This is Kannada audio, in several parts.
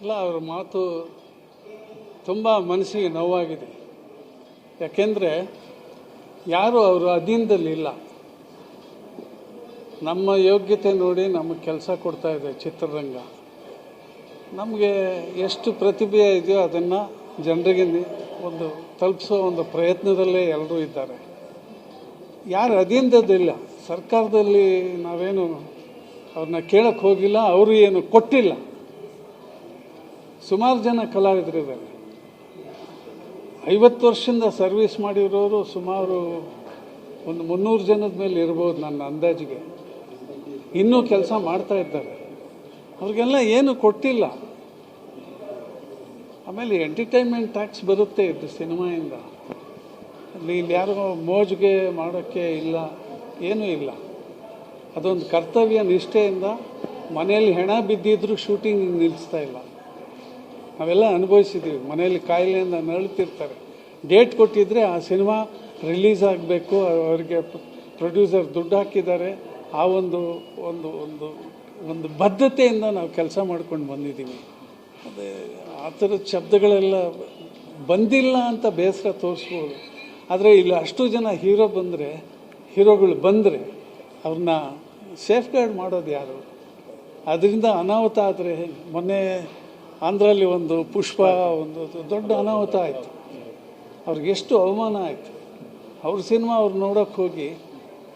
ಇಲ್ಲ ಅವ್ರ ಮಾತು ತುಂಬ ಮನಸ್ಸಿಗೆ ನೋವಾಗಿದೆ. ಯಾಕೆಂದರೆ ಯಾರು ಅವರು ಅಧೀನದಲ್ಲಿಲ್ಲ ನಮ್ಮ ಯೋಗ್ಯತೆ ನೋಡಿ ನಮಗೆ ಕೆಲಸ ಕೊಡ್ತಾ ಇದೆ ಚಿತ್ರರಂಗ. ನಮಗೆ ಎಷ್ಟು ಪ್ರತಿಭೆ ಇದೆಯೋ ಅದನ್ನು ಜನರಿಗೆ ಒಂದು ತಲುಪಿಸೋ ಒಂದು ಪ್ರಯತ್ನದಲ್ಲೇ ಎಲ್ಲರೂ ಇದ್ದಾರೆ. ಯಾರು ಅಧೀನದಲ್ಲಿಲ್ಲ ಸರ್ಕಾರದಲ್ಲಿ ನಾವೇನು ಅವ್ರನ್ನ ಕೇಳಕ್ಕೆ ಹೋಗಿಲ್ಲ, ಅವರು ಏನು ಕೊಟ್ಟಿಲ್ಲ. ಸುಮಾರು ಜನ ಕಲಾವಿದರಿದ್ದಾರೆ. ಐವತ್ತು ವರ್ಷದಿಂದ ಸರ್ವಿಸ್ ಮಾಡಿರೋರು ಸುಮಾರು ಒಂದು ಮುನ್ನೂರು ಜನದ ಮೇಲೆ ಇರ್ಬೋದು ನನ್ನ ಅಂದಾಜಿಗೆ. ಇನ್ನೂ ಕೆಲಸ ಮಾಡ್ತಾ ಇದ್ದಾರೆ. ಅವ್ರಿಗೆಲ್ಲ ಏನು ಕೊಟ್ಟಿಲ್ಲ. ಆಮೇಲೆ ಎಂಟರ್ಟೈನ್ಮೆಂಟ್ ಟ್ಯಾಕ್ಸ್ ಬರುತ್ತೆ ಇದು ಸಿನಿಮಾಯಿಂದ. ಅಲ್ಲಿ ಇಲ್ಲಿ ಯಾರೋ ಮೋಜಿಗೆ ಮಾಡೋಕ್ಕೆ ಇಲ್ಲ, ಏನೂ ಇಲ್ಲ. ಅದೊಂದು ಕರ್ತವ್ಯ ನಿಷ್ಠೆಯಿಂದ ಮನೆಯಲ್ಲಿ ಹೆಣ ಬಿದ್ದಿದ್ರೂ ಶೂಟಿಂಗ್ ನಿಲ್ಲಿಸ್ತಾ ಇಲ್ಲ. ನಾವೆಲ್ಲ ಅನುಭವಿಸಿದ್ದೀವಿ ಮನೆಯಲ್ಲಿ ಕಾಯಿಲೆಯಿಂದ ನರಳುತ್ತಿರ್ತಾರೆ. ಡೇಟ್ ಕೊಟ್ಟಿದ್ದರೆ ಆ ಸಿನಿಮಾ ರಿಲೀಸ್ ಆಗಬೇಕು. ಅವರಿಗೆ ಪ್ರೊಡ್ಯೂಸರ್ ದುಡ್ಡು ಹಾಕಿದ್ದಾರೆ. ಆ ಒಂದು ಒಂದು ಒಂದು ಒಂದು ಬದ್ಧತೆಯಿಂದ ನಾವು ಕೆಲಸ ಮಾಡ್ಕೊಂಡು ಬಂದಿದ್ದೀವಿ. ಅದೇ, ಆ ಥರದ ಶಬ್ದಗಳೆಲ್ಲ ಬಂದಿಲ್ಲ ಅಂತ ಬೇಸರ ತೋರಿಸ್ಬೋದು. ಆದರೆ ಇಲ್ಲಿ ಅಷ್ಟು ಜನ ಹೀರೋ ಬಂದರೆ, ಹೀರೋಗಳು ಬಂದರೆ ಅವ್ರನ್ನ ಸೇಫ್ ಗಾರ್ಡ್ ಮಾಡೋದು ಯಾರು? ಅದರಿಂದ ಅನಾಹುತ ಆದರೆ ಮೊನ್ನೆ ಆಂಧ್ರಲ್ಲಿ ಒಂದು ಪುಷ್ಪ, ಒಂದು ದೊಡ್ಡ ಅನಾಹುತ ಆಯಿತು. ಅವ್ರಿಗೆಷ್ಟು ಅವಮಾನ ಆಯಿತು. ಅವ್ರ ಸಿನಿಮಾ ಅವ್ರು ನೋಡೋಕೆ ಹೋಗಿ,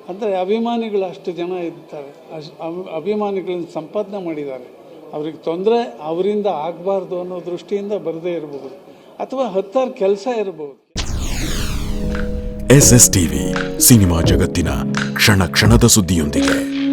ಅಂದರೆ ಅಭಿಮಾನಿಗಳು ಅಷ್ಟು ಜನ ಇರ್ತಾರೆ. ಅಭಿ- ಅಭಿಮಾನಿಗಳನ್ನ ಸಂಪಾದನೆ ಮಾಡಿದ್ದಾರೆ. ಅವ್ರಿಗೆ ತೊಂದರೆ ಅವರಿಂದ ಆಗಬಾರ್ದು ಅನ್ನೋ ದೃಷ್ಟಿಯಿಂದ ಬರದೇ ಇರಬಹುದು ಅಥವಾ ಹತ್ತಾರು ಕೆಲಸ ಇರಬಹುದು ಎಸ್ ಎಸ್ ಟಿವಿ ಸಿನಿಮಾ ಜಗತ್ತಿನ ಕ್ಷಣ ಕ್ಷಣದ ಸುದ್ದಿಯೊಂದಿಗೆ.